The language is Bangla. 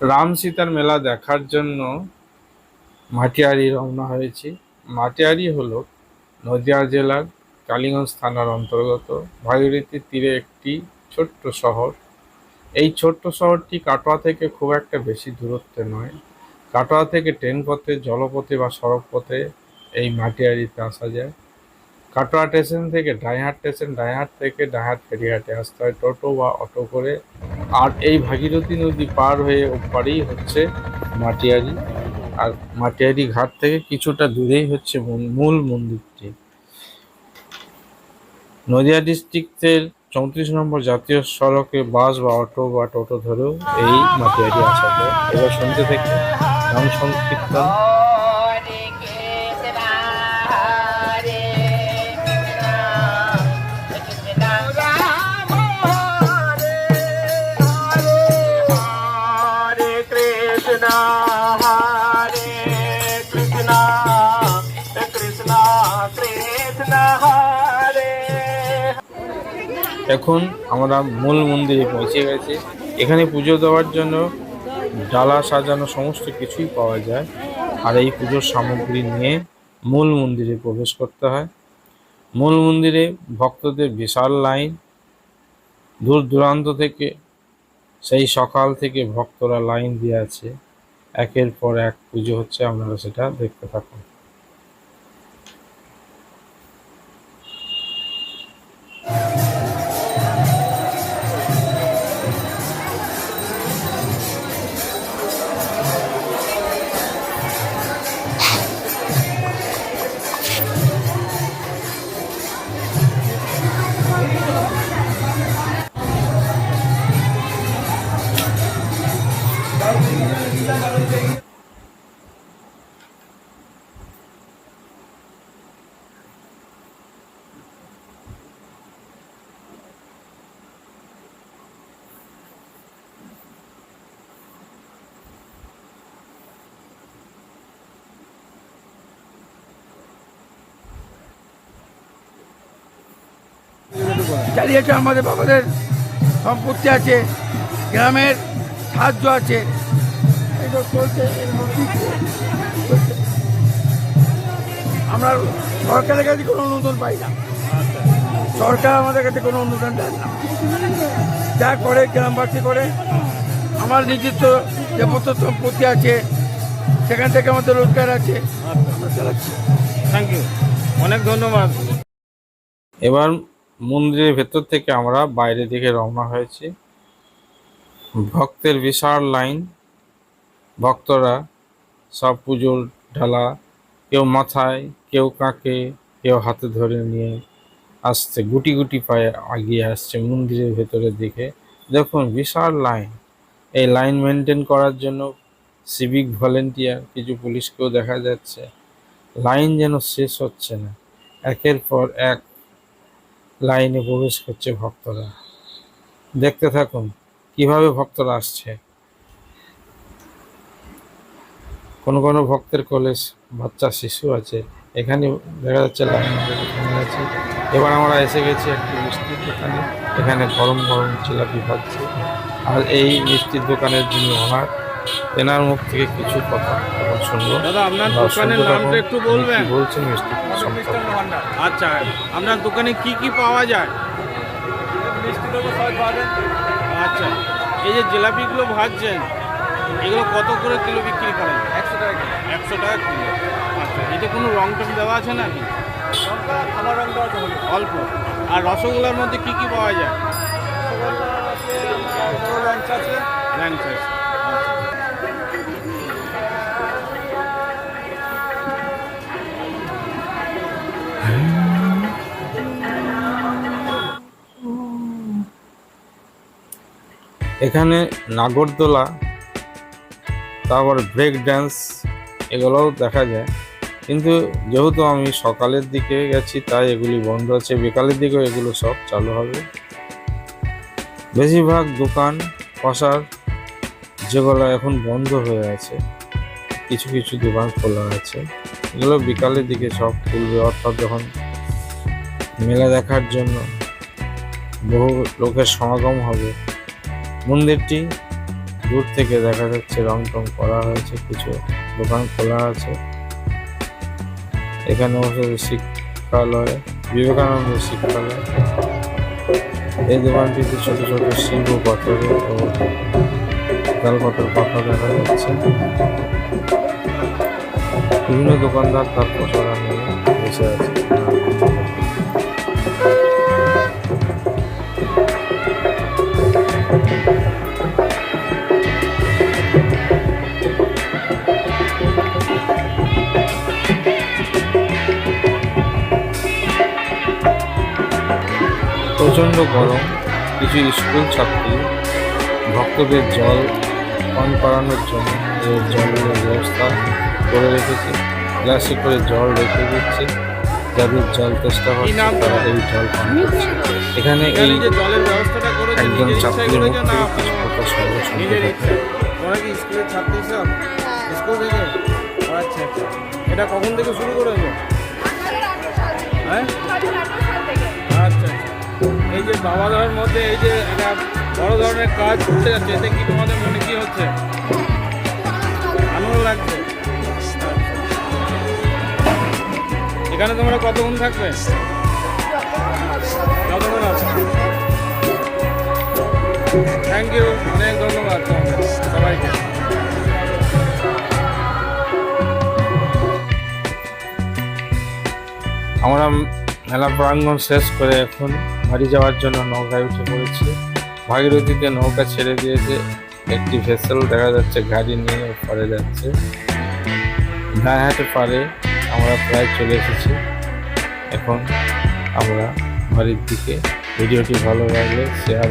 রাম সীতার মেলা দেখার জন্য মাটিয়ারি রওনা হয়েছি। মাটিয়ারি হলো নদিয়া জেলার কালীগঞ্জ থানার অন্তর্গত। ভাগীরথীর তীরে একটি ছোট্ট শহর। এই ছোট্ট শহরটি কাটোয়া থেকে খুব একটা বেশি দূরত্বে নয়। কাটোয়া থেকে ট্রেন পথে জলপথে বা সড়ক পথে এই মাটিয়ারিতে আসা যায়। কাটোয়া স্টেশন থেকে ডাইহাট স্টেশন ডাইহাট থেকে ডাইহাট ফেরিঘাটে আসতে হয়। টোটো বা অটো করে আর এই ভাগীরথী নদী পার হয়ে ওপারেই হচ্ছে মাটিয়ারি। আর মাটিয়ারি ঘাট থেকে কিছুটা দূরেই হচ্ছে মূল- মন্দিরটি। নদিয়া ডিস্ট্রিক্টের চৌত্রিশ নম্বর জাতীয় সড়কে বাস বা অটো বা টোটো ধরেও এই মাটিয়ারি আসা যায় এবার শুনতে থেকে, নাম সংকীর্তন। এখন আমরা মূল মন্দিরে পৌঁছে গেছি। এখানে পুজো দেওয়ার জন্য ডালা সাজানো সমস্ত কিছুই পাওয়া যায়। আর এই পুজোর সামগ্রী নিয়ে মূল মন্দিরে প্রবেশ করতে হয়। মূল মন্দিরে ভক্তদের বিশাল লাইন। দূর দূরান্ত থেকে, সেই সকাল থেকে ভক্তরা লাইন দিয়ে আছে। একের পর এক পুজো হচ্ছে, আপনারা সেটা দেখতে থাকুন। চালিয়েছে আমাদের বাবাদের সম্পত্তি আছে গ্রামের সাহায্য আছে। এইসব চলছে। আমরা সরকারের কাছে কোনো অনুদান পাই না। সরকার আমাদের কাছে কোনো অনুদান দেয় না। যা করে গ্রামবাসী করে আমার নিজস্ব যে মতো সম্পত্তি আছে সেখান থেকে আমাদের রোজগার আছে আমরা চালাচ্ছি। থ্যাংক ইউ অনেক ধন্যবাদ। এবার মন্দিরের ভেতর থেকে আমরা বাইরে দিকে রওনা হয়েছি। ভক্তের বিশাল লাইন, ভক্তরা সব পুজোর ঢালা, কেউ মাথায়, কেউ কাঁকে, কেউ হাতে ধরে নিয়ে আসছে, গুটি গুটি পায়ে এগিয়ে আসছে মন্দিরের ভেতরের দিকে। দেখুন, বিশাল লাইন। এই লাইন মেনটেন করার জন্য সিভিক ভলেন্টিয়ার, কিছু পুলিশকেও দেখা যাচ্ছে। লাইন যেন শেষ হচ্ছে না। একের পর এক লাইনে প্রবেশ করছে ভক্তরা। দেখতে থাকুন, কীভাবে ভক্তরা আসছে। কোনো কোনো ভক্তের কলেজ, বাচ্চা, শিশু আছে। এখানে দেখা যাচ্ছে লাইন আছে। এবার আমরা এসে গেছি একটি মিষ্টির দোকানে। এখানে গরম গরম জিলাপি পাচ্ছি আর এই মিষ্টির দোকানের যিনি ওনার তেনার মুখ থেকে কিছু কথা শুনব। দাদা আপনার দোকানের নামটা একটু বলবেন? বলছেন মিষ্টি আচ্ছা আপনার দোকানে কি কি পাওয়া যায়? আচ্ছা এই যে জিলাপিগুলো ভাজছেন এগুলো কত করে কিলো বিক্রি করেন? একশো টাকা একশো টাকা কিলো। আচ্ছা এতে কোনো রং টং দেওয়া আছে নাকি? আমার রং দেওয়া অল্প। আর রসগোল্লার মধ্যে কি কি পাওয়া যায়? আছে। ল্যাংচা আছে। এখানে নাগরদোলা, তারপর ব্রেক ড্যান্স এগুলোও দেখা যায়। কিন্তু যেহেতু আমি সকালের দিকে গেছি, তাই এগুলি বন্ধ আছে। বিকালের দিকেও এগুলো সব চালু হবে। বেশিরভাগ দোকান পাশার যেগুলো এখন বন্ধ হয়ে আছে। কিছু কিছু দোকান খোলা আছে। এগুলো বিকালের দিকে সব খুলবে, অর্থাৎ যখন মেলা দেখার জন্য বহু লোকের সমাগম হবে, মন্দিরটি দূর থেকে দেখা যাচ্ছে রং টং করা হয়েছে, কিছু দোকান খোলা আছে। এখানে বসে শিক্ষালয়, বিবেকানন্দ শিক্ষালয়। এই দোকানটিতে ছোট ছোট শিল্প পাথরের ও তালপাতার পাতা দেখা যাচ্ছে। বিভিন্ন দোকানদার তার পসরা নিয়ে বসে আছে। প্রচণ্ড গরম, কিছু স্কুল ছাত্রী, ভক্তদের জল পান করানোর জন্য জলের ব্যবস্থা করে রেখেছে। গ্লাসে করে জল রেখে দিচ্ছে। যাদের জল চেষ্টা তারা এই জল পান করছে। এখানে এই যে জলের ব্যবস্থাটা করেছে একজন ছাত্রীর মুখ থেকে কিছু কথা শুনতে থেকে? আচ্ছা আচ্ছা। এটা কখন থেকে শুরু করেছ? হ্যাঁ? আচ্ছা আচ্ছা। এই যে বাবা ধরার মধ্যে এই যে একটা বড় ধরনের কাজ করতে যাচ্ছে এতে কি তোমাদের মনে কি হচ্ছে? আনন্দ লাগছে? এখানে তোমরা কতক্ষণ থাকবে? কতক্ষণ আছে? থ্যাংক ইউ অনেক ধন্যবাদ সবাইকে। আমরা মেলা প্রাঙ্গণ শেষ করে এখন বাড়ি যাওয়ার জন্য নৌকায় উঠে পড়েছি। ভাগীরথীতে নৌকা ছেড়ে দিয়েছে, একটি ভেসেল দেখা যাচ্ছে গাড়ি নিয়ে পরে যাচ্ছে। গায়েহাটে পারে আমরা প্রায় চলে এসেছি। এখন আমরা বাড়ির দিকে। ভিডিওটি ভালো লাগলে শেয়ার